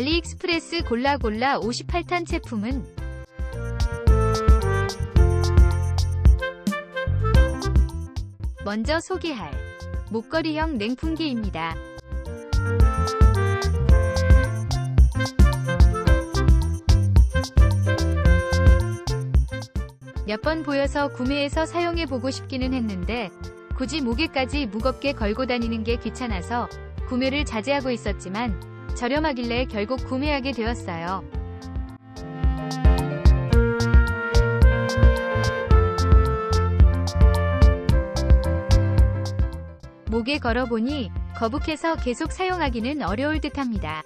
알리익스프레스 골라골라 58탄 제품은 먼저 소개할 목걸이형 냉풍기입니다. 몇 번 보여서 구매해서 사용해보고 싶기는 했는데 굳이 목에까지 무겁게 걸고 다니는 게 귀찮아서 구매를 자제하고 있었지만 저렴하길래 결국 구매하게 되었어요. 목에 걸어보니 거북해서 계속 사용하기는 어려울 듯합니다.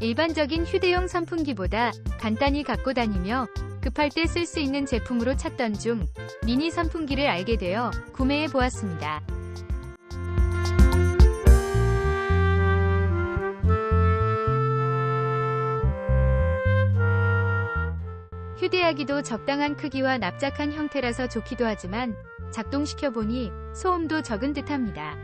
일반적인 휴대용 선풍기보다 간단히 갖고 다니며 급할 때 쓸 수 있는 제품으로 찾던 중 미니 선풍기를 알게 되어 구매해 보았습니다. 휴대하기도 적당한 크기와 납작한 형태라서 좋기도 하지만 작동시켜 보니 소음도 적은 듯합니다.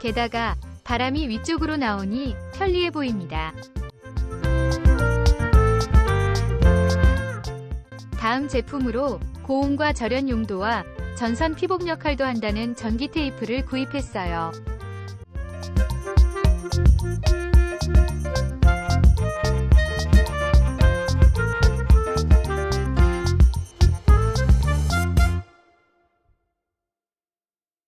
게다가 바람이 위쪽으로 나오니 편리해 보입니다. 다음 제품으로 고온과 절연 용도와 전선 피복 역할도 한다는 전기 테이프를 구입했어요.